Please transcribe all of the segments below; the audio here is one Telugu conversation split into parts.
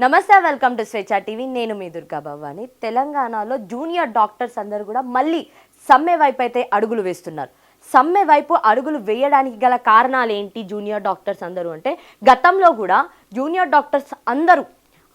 నమస్తే వెల్కమ్ టు స్వేచ్ఛ టీవీ. నేను మీ దుర్గా భవాని. తెలంగాణలో జూనియర్ డాక్టర్స్ అందరూ కూడా మళ్ళీ సమ్మె వైపు అయితే అడుగులు వేస్తున్నారు. సమ్మె వైపు అడుగులు వేయడానికి గల కారణాలు ఏంటి జూనియర్ డాక్టర్స్ అందరూ అంటే గతంలో కూడా జూనియర్ డాక్టర్స్ అందరూ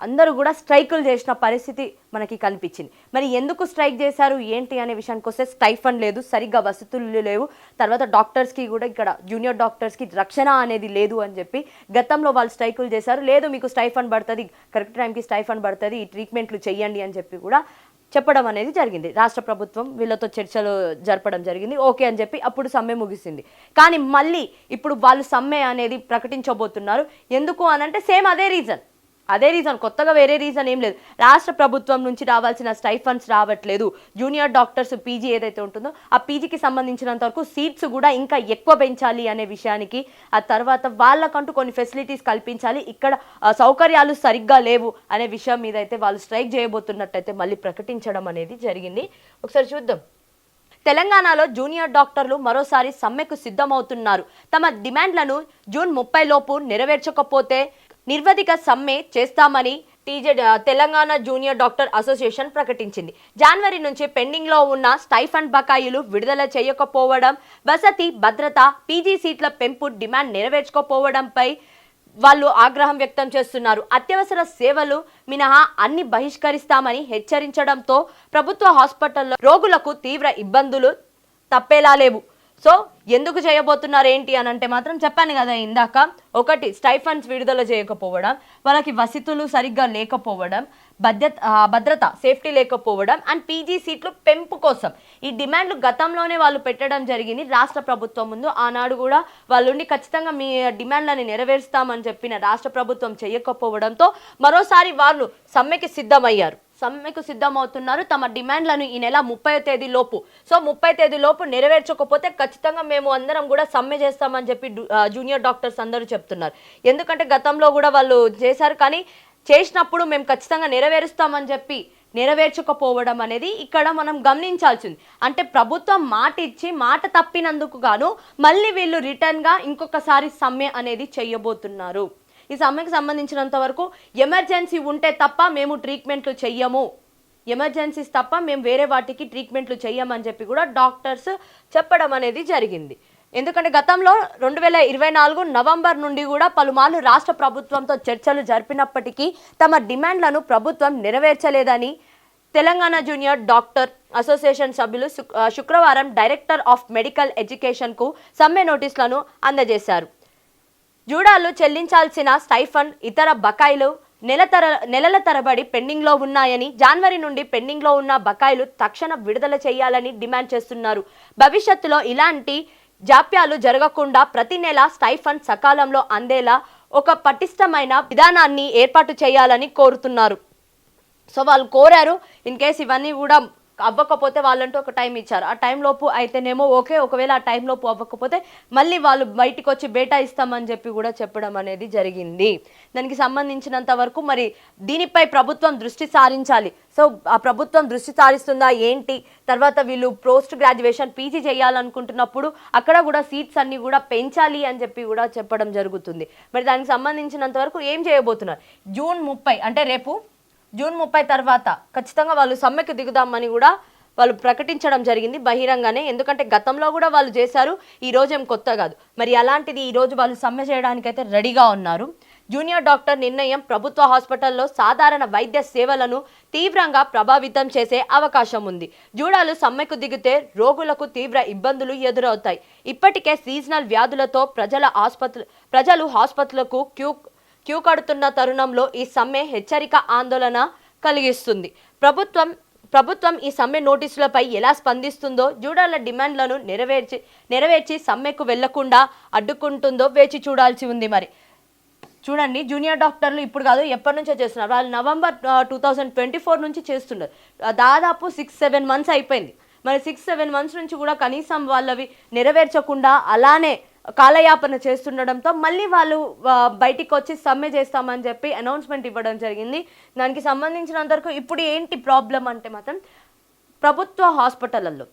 అందరూ కూడా స్ట్రైకులు చేసిన పరిస్థితి మనకి కనిపించింది. మరి ఎందుకు స్ట్రైక్ చేశారు? ఏంటి అనే విషయానికి వస్తే స్టైఫండ్ లేదు సరిగ్గా వసతులు లేవు. తర్వాత డాక్టర్స్కి కూడా ఇక్కడ జూనియర్ డాక్టర్స్కి రక్షణ అనేది లేదు అని చెప్పి గతంలో వాళ్ళు స్ట్రైకులు చేశారు. లేదు మీకు స్టైఫండ్ పడుతుంది కరెక్ట్ టైంకి స్టైఫండ్ పడుతుంది ఈ ట్రీట్మెంట్లు చేయండి అని చెప్పి కూడా చెప్పడం అనేది జరిగింది. రాష్ట్ర ప్రభుత్వం వీళ్ళతో చర్చలు జరపడం జరిగింది. ఓకే అని చెప్పి అప్పుడు సమ్మె ముగిసింది. కానీ మళ్ళీ ఇప్పుడు వాళ్ళు సమ్మె అనేది ప్రకటించబోతున్నారు. ఎందుకు అనంటే సేమ్ అదే రీజన్. అదే రీజన్ కొత్తగా వేరే రీజన్ ఏం లేదు. రాష్ట్ర ప్రభుత్వం నుంచి రావాల్సిన స్టైఫండ్స్ రావట్లేదు. జూనియర్ డాక్టర్స్ పీజీ ఏదైతే ఉంటుందో ఆ పీజీకి సంబంధించినంత వరకు సీట్స్ కూడా ఇంకా ఎక్కువ పెంచాలి అనే విషయానికి ఆ తర్వాత వాళ్ళకంటూ కొన్ని ఫెసిలిటీస్ కల్పించాలి. ఇక్కడ సౌకర్యాలు సరిగ్గా లేవు అనే విషయం మీద అయితే వాళ్ళు స్ట్రైక్ చేయబోతున్నట్టయితే మళ్ళీ ప్రకటించడం అనేది జరిగింది. ఒకసారి చూద్దాం. తెలంగాణలో జూనియర్ డాక్టర్లు మరోసారి సమ్మెకు సిద్ధమవుతున్నారు. తమ డిమాండ్లను జూన్ ముప్పై లోపు నెరవేర్చకపోతే నిర్వధిక సమ్మె చేస్తామని TZ Telangana junior doctor association ప్రకటించింది. జనవరి నుంచి పెండింగ్లో ఉన్న స్టైఫండ్ బకాయిలు విడుదల చేయకపోవడం వసతి భద్రత పీజీ సీట్ల పెంపు డిమాండ్ నెరవేర్చుకోపోవడంపై వాళ్ళు ఆగ్రహం వ్యక్తం చేస్తున్నారు. అత్యవసర సేవలు మినహా అన్ని బహిష్కరిస్తామని హెచ్చరించడంతో ప్రభుత్వ హాస్పిటల్లో రోగులకు తీవ్ర ఇబ్బందులు తప్పేలా లేవు. సో ఎందుకు చేయబోతున్నారు ఏంటి అని అంటే మాత్రం చెప్పాను కదా ఇందాక. ఒకటి స్టైఫండ్స్ విడుదల చేయకపోవడం వాళ్ళకి వసతులు సరిగ్గా లేకపోవడం భద్రత భద్రత సేఫ్టీ లేకపోవడం అండ్ పీజీ సీట్లు పెంపు కోసం. ఈ డిమాండ్లు గతంలోనే వాళ్ళు పెట్టడం జరిగింది. రాష్ట్ర ప్రభుత్వం ముందు ఆనాడు కూడా వాళ్ళుండి ఖచ్చితంగా మీ డిమాండ్లని నెరవేరుస్తామని చెప్పిన రాష్ట్ర ప్రభుత్వం చేయకపోవడంతో మరోసారి వాళ్ళు సమ్మెకి సిద్ధమయ్యారు. సమ్మెకు సిద్ధమవుతున్నారు. తమ డిమాండ్లను ఈ నెల ముప్పై తేదీ లోపు. సో ముప్పై తేదీ లోపు నెరవేర్చకపోతే ఖచ్చితంగా మేము అందరం కూడా సమ్మె చేస్తామని చెప్పి జూనియర్ డాక్టర్స్ అందరూ చెప్తున్నారు. ఎందుకంటే గతంలో కూడా వాళ్ళు చేశారు. కానీ చేసినప్పుడు మేము ఖచ్చితంగా నెరవేరుస్తామని చెప్పి నెరవేర్చకపోవడం అనేది ఇక్కడ మనం గమనించాల్సింది. అంటే ప్రభుత్వం మాట ఇచ్చి మాట తప్పినందుకు గాను మళ్ళీ వీళ్ళు రిటర్న్గా ఇంకొకసారి సమ్మె అనేది చేయబోతున్నారు. ఈ సమ్మెకి సంబంధించినంత వరకు ఎమర్జెన్సీ ఉంటే తప్ప మేము ట్రీట్మెంట్లు చెయ్యము. ఎమర్జెన్సీస్ తప్ప మేము వేరే వాటికి ట్రీట్మెంట్లు చెయ్యమని చెప్పి కూడా డాక్టర్స్ చెప్పడం అనేది జరిగింది. ఎందుకంటే గతంలో రెండు వేల ఇరవై నాలుగు నవంబర్ నుండి కూడా పలుమార్లు రాష్ట్ర ప్రభుత్వంతో చర్చలు జరిపినప్పటికీ తమ డిమాండ్లను ప్రభుత్వం నెరవేర్చలేదని తెలంగాణ జూనియర్ డాక్టర్ అసోసియేషన్ సభ్యులు శుక్రవారం డైరెక్టర్ ఆఫ్ మెడికల్ ఎడ్యుకేషన్కు సమ్మె నోటీసులను అందజేశారు. జూడాలు చెల్లించాల్సిన స్టైఫండ్ ఇతర బకాయిలు నెల తర నెలల తరబడి పెండింగ్లో ఉన్నాయని జనవరి నుండి పెండింగ్లో ఉన్న బకాయిలు తక్షణ విడుదల చేయాలని డిమాండ్ చేస్తున్నారు. భవిష్యత్తులో ఇలాంటి జాప్యాలు జరగకుండా ప్రతి నెల స్టైఫండ్ సకాలంలో అందేలా ఒక పటిష్టమైన విధానాన్ని ఏర్పాటు చేయాలని కోరుతున్నారు. సో వాళ్ళు కోరారు ఇన్ కేస్ ఇవన్నీ కూడా అవ్వకపోతే వాళ్ళంటూ ఒక టైం ఇచ్చారు. ఆ టైం లోపు అయితేనేమో ఓకే ఒకవేళ ఆ టైం లోపు అవ్వకపోతే మళ్ళీ వాళ్ళు బయటకు వచ్చి బేటా ఇస్తామని చెప్పి కూడా చెప్పడం అనేది జరిగింది. దానికి సంబంధించినంత వరకు మరి దీనిపై ప్రభుత్వం దృష్టి సారించాలి. సో ఆ ప్రభుత్వం దృష్టి సారిస్తుందా ఏంటి? తర్వాత వీళ్ళు పోస్ట్ గ్రాడ్యుయేషన్ పీజీ చేయాలనుకుంటున్నప్పుడు అక్కడ కూడా సీట్స్ అన్ని కూడా పెంచాలి అని చెప్పి కూడా చెప్పడం జరుగుతుంది. మరి దానికి సంబంధించినంత వరకు ఏం చేయబోతున్నారు? జూన్ ముప్పై అంటే రేపు జూన్ ముప్పై తర్వాత ఖచ్చితంగా వాళ్ళు సమ్మెకు దిగుదామని కూడా వాళ్ళు ప్రకటించడం జరిగింది బహిరంగానే. ఎందుకంటే గతంలో కూడా వాళ్ళు చేశారు ఈ రోజు ఏం కొత్త కాదు. మరి అలాంటిది ఈ రోజు వాళ్ళు సమ్మె చేయడానికైతే రెడీగా ఉన్నారు. జూనియర్ డాక్టర్ నిర్ణయం ప్రభుత్వ హాస్పిటల్లో సాధారణ వైద్య సేవలను తీవ్రంగా ప్రభావితం చేసే అవకాశం ఉంది. జూడాలు సమ్మెకు దిగితే రోగులకు తీవ్ర ఇబ్బందులు ఎదురవుతాయి. ఇప్పటికే సీజనల్ వ్యాధులతో ప్రజల ఆసుపత్రి ప్రజలు ఆసుపత్రులకు క్యూ క్యూ కడుతున్న తరుణంలో ఈ సమ్మె హెచ్చరిక ఆందోళన కలిగిస్తుంది. ప్రభుత్వం ప్రభుత్వం ఈ సమ్మె నోటీసులపై ఎలా స్పందిస్తుందో జూడాల డిమాండ్లను నెరవేర్చి నెరవేర్చి సమ్మెకు వెళ్ళకుండా అడ్డుకుంటుందో వేచి చూడాల్సి ఉంది మరి. చూడండి జూనియర్ డాక్టర్లు ఇప్పుడు కాదు ఎప్పటి నుంచో చేస్తున్నారు. వాళ్ళు November two thousand twenty four నుంచి చేస్తున్నారు. దాదాపు సిక్స్ సెవెన్ మంత్స్ అయిపోయింది. మరి సిక్స్ సెవెన్ మంత్స్ నుంచి కూడా కనీసం వాళ్ళవి నెరవేర్చకుండా అలానే కాలయాపన చేస్తుండడంతో మళ్ళీ వాళ్ళు బయటికి వచ్చి సమ్మె చేస్తామని చెప్పి అనౌన్స్మెంట్ ఇవ్వడం జరిగింది. దానికి సంబంధించినంత వరకు ఇప్పుడు ఏంటి ప్రాబ్లం అంటే మాత్రం ప్రభుత్వ హాస్పిటళ్ళల్లో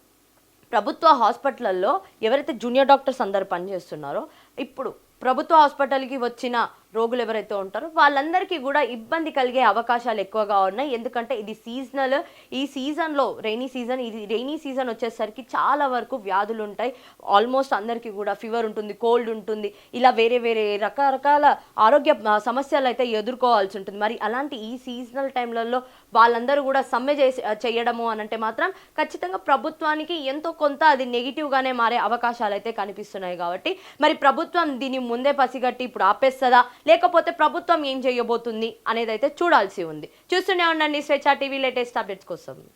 ప్రభుత్వ హాస్పిటల్లో ఎవరైతే జూనియర్ డాక్టర్స్ అందరు పనిచేస్తున్నారో ఇప్పుడు ప్రభుత్వ హాస్పిటల్కి వచ్చిన రోగులు ఎవరైతే ఉంటారో వాళ్ళందరికీ కూడా ఇబ్బంది కలిగే అవకాశాలు ఎక్కువగా ఉన్నాయి. ఎందుకంటే ఇది సీజనల్ ఈ సీజన్లో రైనీ సీజన్ ఇది రైనీ సీజన్ వచ్చేసరికి చాలా వరకు వ్యాధులు ఉంటాయి. ఆల్మోస్ట్ అందరికీ కూడా ఫీవర్ ఉంటుంది కోల్డ్ ఉంటుంది. ఇలా వేరే వేరే రకరకాల ఆరోగ్య సమస్యలు అయితే ఎదుర్కోవాల్సి ఉంటుంది. మరి అలాంటి ఈ సీజనల్ టైంలలో వాళ్ళందరూ కూడా సమ్మె చేసి చేయడము అని అంటే మాత్రం ఖచ్చితంగా ప్రభుత్వానికి ఎంతో కొంత అది నెగిటివ్గానే మారే అవకాశాలు అయితే కనిపిస్తున్నాయి కాబట్టి. మరి ప్రభుత్వం దీన్ని ముందే పసిగట్టి ఇప్పుడు ఆపేస్తుందా? లేకపోతే ప్రభుత్వం ఏం చేయబోతుంది అనేది అయితే చూడాల్సి ఉంది. చూస్తూనే ఉండండి స్వేచ్ఛ టీవీ లేటెస్ట్ అప్డేట్స్ కోసం.